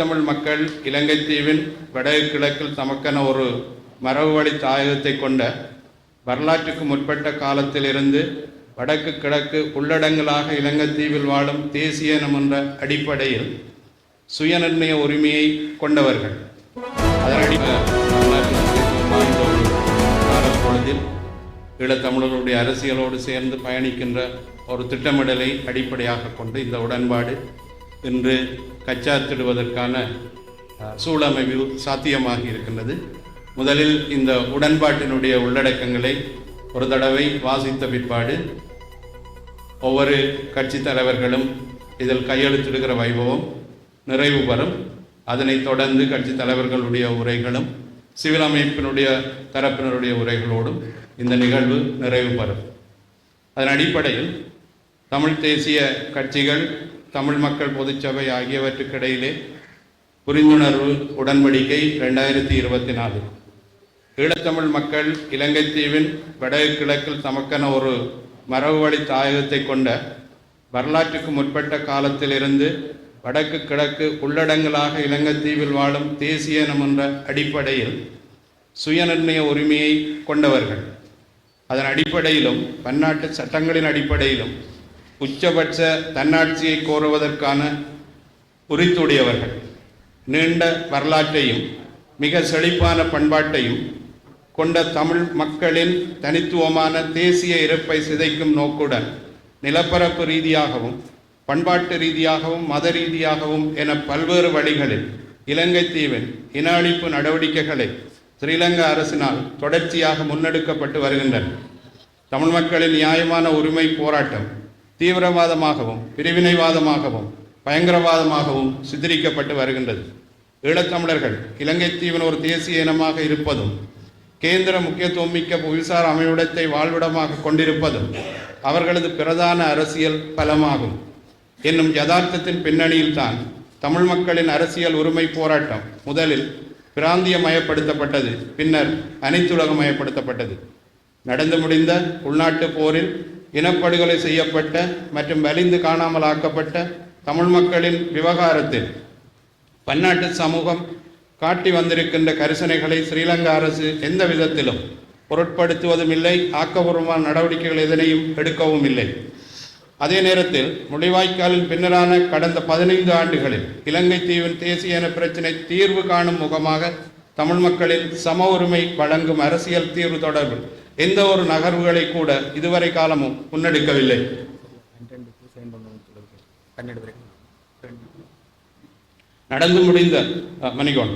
தமிழ் மக்கள் இலங்கை தீவின் வடகிழக்கில் தமக்கென ஒரு மரபு வழி தாயகத்தை கொண்ட வரலாற்றுக்கு முற்பட்ட காலத்திலிருந்து வடக்கு கிழக்கு உள்ளடங்களாக இலங்கை தீவில் வாழும் தேசியனம் என்ற அடிப்படையில் சுயநிர்ணய உரிமையை கொண்டவர்கள். அதன் அடிப்படையில் ஈழத்தமிழர்களுடைய அரசியலோடு சேர்ந்து பயணிக்கின்ற ஒரு திட்டமிடலை அடிப்படையாக கொண்டு இந்த உடன்பாடு என்று கச்சாத்திடுவதற்கான சூழமைவு சாத்தியமாகி இருக்கின்றது. முதலில் இந்த உடன்பாட்டினுடைய உள்ளடக்கங்களை ஒரு தடவை வாசித்த பிற்பாடு ஒவ்வொரு கட்சி தலைவர்களும் இதில் கையெழுத்திடுகிற வைபவம் நிறைவு பெறும். அதனைத் தொடர்ந்து கட்சி தலைவர்களுடைய உரைகளும் சிவில் அமைப்பினுடைய தரப்பினருடைய உரைகளோடும் இந்த நிகழ்வு நிறைவு பெறும். அதன் அடிப்படையில் தமிழ் தேசிய கட்சிகள் தமிழ் மக்கள் பொதுச்சபை ஆகியவற்றுக்கிடையிலே புரிந்துணர்வு உடன்படிக்கை ரெண்டாயிரத்தி இருபத்தி நாலு ஈழத்தமிழ் மக்கள் இலங்கை தீவின் கிழக்கில் தமக்கென ஒரு மரபு வழி தாயகத்தை கொண்ட வரலாற்றுக்கு முற்பட்ட காலத்திலிருந்து வடக்கு கிழக்கு உள்ளடங்களாக இலங்கை தீவில் வாழும் தேசிய என்ற அடிப்படையில் சுயநிர்ணய உரிமையை கொண்டவர்கள். அதன் அடிப்படையிலும் பன்னாட்டு சட்டங்களின் அடிப்படையிலும் உச்சபட்ச தன்னாட்சியை கோருவதற்கான உரித்துடையவர்கள். நீண்ட வரலாற்றையும் மிக செழிப்பான பண்பாட்டையும் கொண்ட தமிழ் மக்களின் தனித்துவமான தேசிய இருப்பை சிதைக்கும் நோக்குடன் நிலப்பரப்பு ரீதியாகவும் பண்பாட்டு ரீதியாகவும் மத ரீதியாகவும் என பல்வேறு வழிகளில் இலங்கை தீவின் இன அழிப்பு நடவடிக்கைகளை ஸ்ரீலங்கா அரசினால் தொடர்ச்சியாக முன்னெடுக்கப்பட்டு வருகின்றன. தமிழ் மக்களின் நியாயமான உரிமை போராட்டம் தீவிரவாதமாகவும் பிரிவினைவாதமாகவும் பயங்கரவாதமாகவும் சித்தரிக்கப்பட்டு வருகின்றது. ஈழத்தமிழர்கள் இலங்கை தீவின் ஒரு தேசிய இனமாக இருப்பதும் கேந்திர முக்கியத்துவம் மிக்க புவிசார் அமைவிடத்தை வாழ்விடமாக கொண்டிருப்பதும் அவர்களது பிரதான அரசியல் பலமாகும். என்னும் யதார்த்தத்தின் பின்னணியில்தான் தமிழ் மக்களின் அரசியல் உரிமை போராட்டம் முதலில் பிராந்தியமயப்படுத்தப்பட்டது பின்னர் அனைத்துலகமயப்படுத்தப்பட்டது. நடந்து முடிந்த உள்நாட்டு போரில் இனப்படுகொலை செய்யப்பட்ட மற்றும் வலிந்து காணாமல் ஆக்கப்பட்ட தமிழ் மக்களின் விவகாரத்தில் பன்னாட்டு சமூகம் காட்டி வந்திருக்கின்ற கரிசனைகளை ஸ்ரீலங்கா அரசு எந்த விதத்திலும் பொருட்படுத்துவதும் இல்லை ஆக்கபூர்வமான நடவடிக்கைகள் எதனையும் எடுக்கவும் இல்லை. அதே நேரத்தில் முள்ளிவாய்க்காலின் பின்னரான கடந்த பதினைந்து ஆண்டுகளில் இலங்கை தீவின் தேசிய என பிரச்சினை தீர்வு காணும் முகமாக தமிழ் மக்களின் சம உரிமை வழங்கும் அரசியல் தீர்வு தொடர்பில் எந்த ஒரு நகர்வுகளை கூட இதுவரை காலமும் முன்னெடுக்கவில்லை. நடந்து முடிந்த மணிகோன்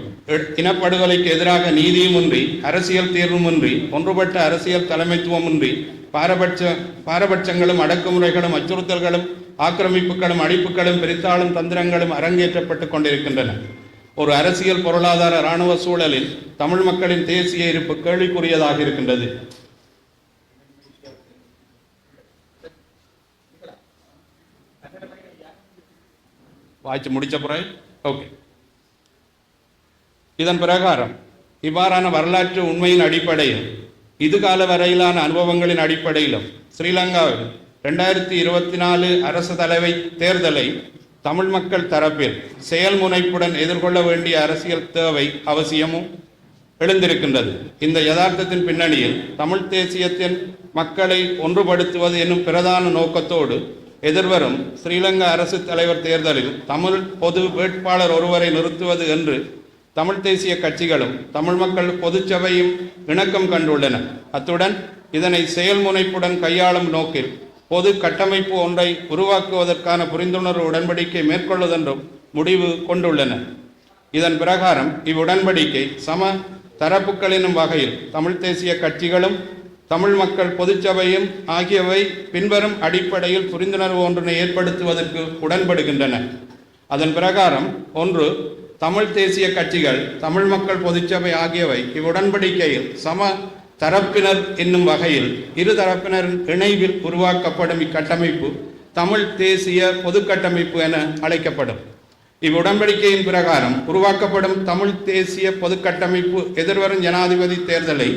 இனப்படுகொலைக்கு எதிராக நீதியும் இன்றி அரசியல் தீர்வும் இன்றி ஒன்றுபட்ட அரசியல் தலைமைத்துவம் இன்றி பாரபட்ச பாரபட்சங்களும் அடக்குமுறைகளும் அச்சுறுத்தல்களும் ஆக்கிரமிப்புகளும் அழிப்புகளும் பிரித்தாளும் தந்திரங்களும் அரங்கேற்றப்பட்டுக் கொண்டிருக்கின்றன. ஒரு அரசியல் பொருளாதார இராணுவ சூழலில் தமிழ் மக்களின் தேசிய இருப்பு கேள்விக்குரியதாக இருக்கின்றது. வாய்ச்சி முடிச்ச பிறகு ஓகே இதன் பிரகாரம் இவ்வாறான வரலாற்று உண்மையின் அடிப்படையில் இதுகால வரையிலான அனுபவங்களின் அடிப்படையிலும் ஸ்ரீலங்காவில் ரெண்டாயிரத்தி இருபத்தி நாலு அரசு தலைவை தேர்தலை தமிழ் மக்கள் தரப்பில் செயல்முனைப்புடன் எதிர்கொள்ள வேண்டிய அரசியல் தேவை அவசியமும் எழுந்திருக்கின்றது. இந்த யதார்த்தத்தின் பின்னணியில் தமிழ் தேசியத்தின் மக்களை ஒன்றுபடுத்துவது என்னும் பிரதான நோக்கத்தோடு எதிர்வரும் ஸ்ரீலங்கா அரசு தலைவர் தேர்தலில் தமிழ் பொது வேட்பாளர் ஒருவரை நிறுத்துவது என்று தமிழ் தேசிய கட்சிகளும் தமிழ் மக்கள் பொதுச்சபையும் இணக்கம் கண்டுள்ளன. அத்துடன் இதனை செயல்முனைப்புடன் கையாளும் நோக்கில் பொது கட்டமைப்பு ஒன்றை உருவாக்குவதற்கான புரிந்துணர்வு உடன்படிக்கை மேற்கொள்வதென்றும் முடிவு கொண்டுள்ளன. இதன் பிரகாரம் இவ்வுடன்படிக்கை சம தரப்புகளினும் வகையில் தமிழ் தேசிய கட்சிகளும் தமிழ் மக்கள் பொதுச்சபையும் ஆகியவை பின்வரும் அடிப்படையில் புரிந்துணர்வு ஒன்றினை ஏற்படுத்துவதற்கு உடன்படுகின்றன. அதன் பிரகாரம் ஒன்று தமிழ் தேசிய கட்சிகள் தமிழ் மக்கள் பொதுச்சபை ஆகியவை இவ்வுடன்படிக்கையில் சம தரப்பினர் என்னும் வகையில் இரு தரப்பினரின் இணைவில் உருவாக்கப்படும் இக்கட்டமைப்பு தமிழ் தேசிய பொதுக்கட்டமைப்பு என அழைக்கப்படும். இவ்வுடன்படிக்கையின் பிரகாரம் உருவாக்கப்படும் தமிழ் தேசிய பொதுக்கட்டமைப்பு எதிர்வரும் ஜனாதிபதி தேர்தலை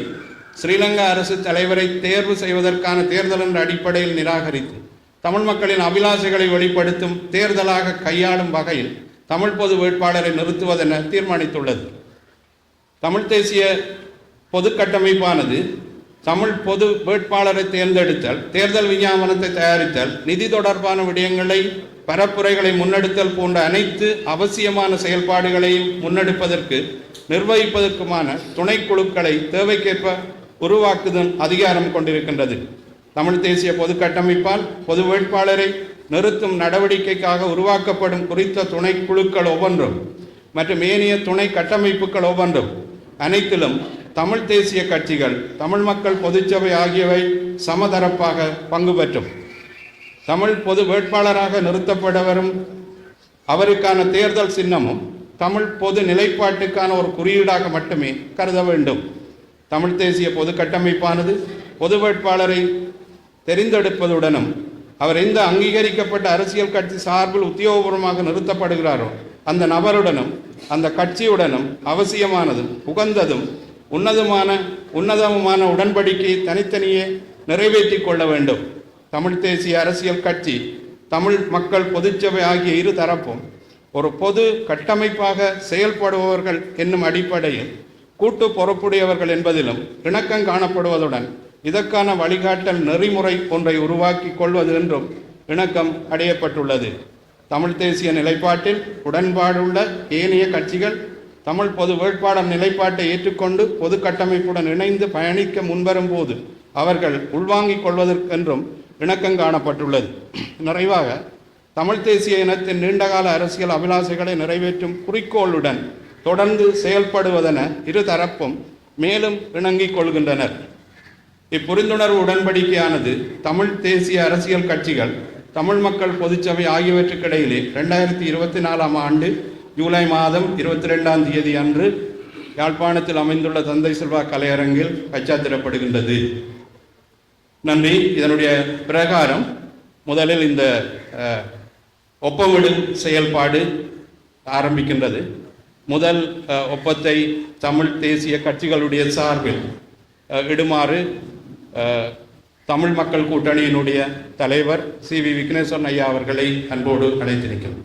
ஸ்ரீலங்கா அரசு தலைவரை தேர்வு செய்வதற்கான தேர்தல் என்ற அடிப்படையில் நிராகரித்து தமிழ் மக்களின் அபிலாஷைகளை வெளிப்படுத்தும் தேர்தலாக கையாளும் வகையில் தமிழ் பொது வேட்பாளரை நிறுத்துவதென தீர்மானித்துள்ளது. தமிழ் தேசிய பொது கட்டமைப்பானது தமிழ் பொது வேட்பாளரை தேர்ந்தெடுத்தல் தேர்தல் விஞ்ஞாபனத்தை தயாரித்தல் நிதி தொடர்பான விடயங்களை பரப்புரைகளை முன்னெடுத்தல் போன்ற அனைத்து அவசியமான செயல்பாடுகளையும் முன்னெடுப்பதற்கு நிர்வகிப்பதற்குமான துணைக்குழுக்களை தேவைக்கேற்ப உருவாக்குதல் அதிகாரம் கொண்டிருக்கின்றது. தமிழ் தேசிய பொது கட்டமைப்பால் பொது வேட்பாளரை நிறுத்தும் நடவடிக்கைக்காக உருவாக்கப்படும் குறித்த துணைக்குழுக்கள் ஒவ்வொன்றும் மற்றும் ஏனைய துணை கட்டமைப்புகள் ஒவ்வொன்றும் அனைத்திலும் தமிழ் தேசிய கட்சிகள் தமிழ் மக்கள் பொதுச்சபை ஆகியவை சமதரப்பாக பங்கு பெற்றும். தமிழ் பொது வேட்பாளராக நிறுத்தப்பட வரும் அவருக்கான தேர்தல் சின்னமும் தமிழ் பொது நிலைப்பாட்டுக்கான ஒரு குறியீடாக மட்டுமே கருத வேண்டும். தமிழ் தேசிய பொது கட்டமைப்பானது பொது வேட்பாளரை தெரிந்தெடுப்பதுடனும் அவர் எந்த அங்கீகரிக்கப்பட்ட அரசியல் கட்சி சார்பில் உத்தியோகபூர்வமாக நிறுத்தப்படுகிறாரோ அந்த நபருடனும் அந்த கட்சியுடனும் அவசியமானதும் உகந்ததும் உன்னதமான உன்னதமான உடன்படிக்கையை தனித்தனியே நிறைவேற்றிக் கொள்ள வேண்டும். தமிழ் தேசிய அரசியல் கட்சி தமிழ் மக்கள் பொதுச்சபை ஆகிய இரு தரப்பும் ஒரு பொது கட்டமைப்பாக செயல்படுபவர்கள் என்னும் அடிப்படையில் கூட்டு பொறுப்புடையவர்கள் என்பதிலும் இணக்கம் காணப்படுவதுடன் இதற்கான வழிகாட்டல் நெறிமுறை ஒன்றை உருவாக்கி கொள்வது என்றும் இணக்கம் அடையப்பட்டுள்ளது. தமிழ் தேசிய நிலைப்பாட்டில் உடன்பாடுள்ள ஏனைய கட்சிகள் தமிழ் பொது வேட்பாளர் நிலைப்பாட்டை ஏற்றுக்கொண்டு பொது கட்டமைப்புடன் இணைந்து பயணிக்க முன்வரும் போது அவர்கள் உள்வாங்கிக் கொள்வதற்கென்றும் இணக்கம் காணப்பட்டுள்ளது. நிறைவாக தமிழ் தேசிய இனத்தின் நீண்டகால அரசியல் அபிலாசைகளை நிறைவேற்றும் குறிக்கோளுடன் தொடர்ந்து செயல்படுவதென இரு தரப்பும் மேலும் இணங்கிக் கொள்கின்றனர். இப்புரிந்துணர்வு உடன்படிக்கையானது தமிழ் தேசிய அரசியல் கட்சிகள் தமிழ் மக்கள் பொதுச்சபை ஆகியவற்றுக்கிடையிலே ரெண்டாயிரத்தி இருபத்தி நாலாம் ஆண்டு ஜூலை மாதம் இருபத்தி ரெண்டாம் தேதி அன்று யாழ்ப்பாணத்தில் அமைந்துள்ள தந்தை செல்வா கலையரங்கில் பச்சாத்திரப்படுகின்றது. நன்றி. இதனுடைய பிரகாரம் முதலில் இந்த ஒப்பமிடும் செயல்பாடு ஆரம்பிக்கின்றது. முதல் ஒப்பத்தை தமிழ் தேசிய கட்சிகளுடைய சார்பில் இடுமாறு தமிழ் மக்கள் கூட்டணியினுடைய தலைவர் சி வி விக்னேஸ்வரன் ஐயா அவர்களை அன்போடு அழைத்திருக்கிறோம்.